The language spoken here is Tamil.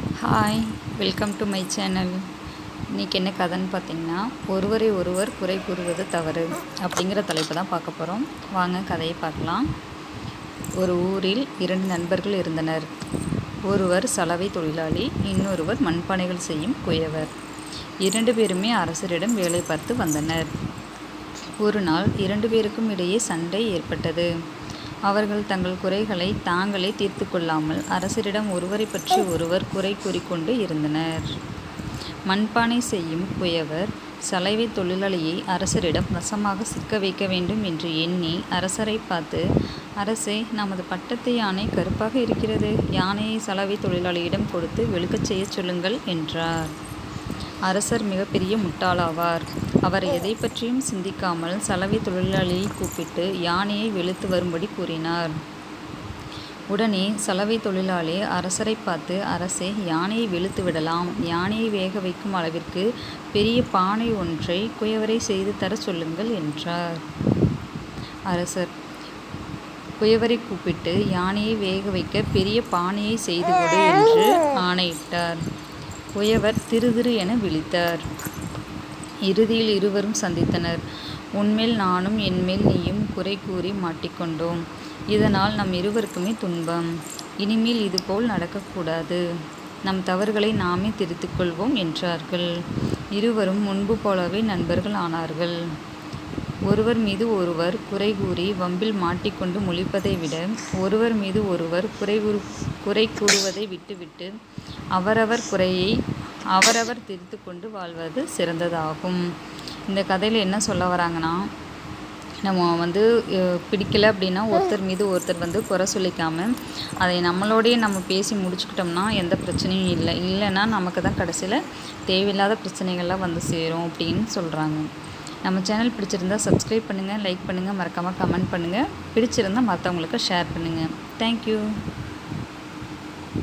Hi welcome to my channel இன்றைக்கி என்ன கதைன்னு பார்த்தீங்கன்னா ஒருவரை ஒருவர் குறை கூறுவது தவறு அப்படிங்கிற தலைப்பு தான் பார்க்க போகிறோம் வாங்க கதையை பார்க்கலாம். ஒரு ஊரில் இரண்டு நண்பர்கள் இருந்தனர். ஒருவர் சலவை தொழிலாளி இன்னொருவர் மண்பானைகள் செய்யும் குயவர். இரண்டு பேருமே அரசரிடம் வேலை பார்த்து வந்தனர். ஒரு நாள் இரண்டு பேருக்கும் இடையே சண்டை ஏற்பட்டது. அவர்கள் தங்கள் குறைகளை தாங்களே தீர்த்து கொள்ளாமல் அரசரிடம் ஒருவரை பற்றி ஒருவர் குறை கூறிக்கொண்டு இருந்தனர். மண்பானை செய்யும் குயவர் சலவை தொழிலாளியை அரசரிடம் வசமாக சிக்க வைக்க வேண்டும் என்று எண்ணி அரசரை பார்த்து அரசே நமது பட்டத்து யானை கருப்பாக இருக்கிறது. யானையை சலவை தொழிலாளியிடம் கொடுத்து வெளுக்கச் செய்யச் சொல்லுங்கள் என்றார். அரசர் மிகப்பெரிய முட்டாளாவார். அவர் எதை பற்றியும் சிந்திக்காமல் சலவை தொழிலாளியை கூப்பிட்டு யானையை வெளுத்து வரும்படி கூறினார். உடனே சலவை தொழிலாளி அரசரை பார்த்து அரசே யானையை வெளுத்து விடலாம். யானையை வேக வைக்கும் அளவிற்கு பெரிய பானை ஒன்றை குயவரை செய்து தர சொல்லுங்கள் என்றார். அரசர் குயவரை கூப்பிட்டு யானையை வேக வைக்க பெரிய பானையை செய்து கொடு என்று ஆணையிட்டார். குயவர் திரு என விழித்தார். இறுதியில் இருவரும் சந்தித்தனர். உன்மேல் நானும் என்மேல் நீயும் குறை கூறி மாட்டிக்கொண்டோம். இதனால் நம் இருவருக்குமே துன்பம். இனிமேல் இதுபோல் நடக்கக்கூடாது. நம் தவறுகளை நாமே திருத்திக்கொள்வோம் என்றார்கள். இருவரும் முன்பு போலவே நண்பர்கள் ஆனார்கள். ஒருவர் மீது ஒருவர் குறை கூறி வம்பில் மாட்டிக்கொண்டு முழிப்பதை விட ஒருவர் மீது ஒருவர் குறை குறை கூறுவதை விட்டுவிட்டு அவரவர் குறையை அவரவர் திருத்து கொண்டு வாழ்வது சிறந்ததாகும். இந்த கதையில் என்ன சொல்ல வராங்கன்னா நம்ம வந்து பிடிக்கலை அப்படின்னா ஒருத்தர் மீது ஒருத்தர் வந்து குறை சொல்லிக்காமல் அதை நம்மளோடையே நம்ம பேசி முடிச்சுக்கிட்டோம்னா எந்த பிரச்சனையும் இல்லை. இல்லைன்னா நமக்கு தான் கடைசியில் தேவையில்லாத பிரச்சனைகள்லாம் வந்து சேரும் அப்படின்னு சொல்கிறாங்க நம்ம சேனல் பிடிச்சிருந்தா சப்ஸ்கிரைப் பண்ணுங்கள் லைக் பண்ணுங்கள் மறக்காமல் கமெண்ட் பண்ணுங்கள் பிடிச்சிருந்தால் மற்றவங்களுக்கு ஷேர் பண்ணுங்கள் தேங்க்யூ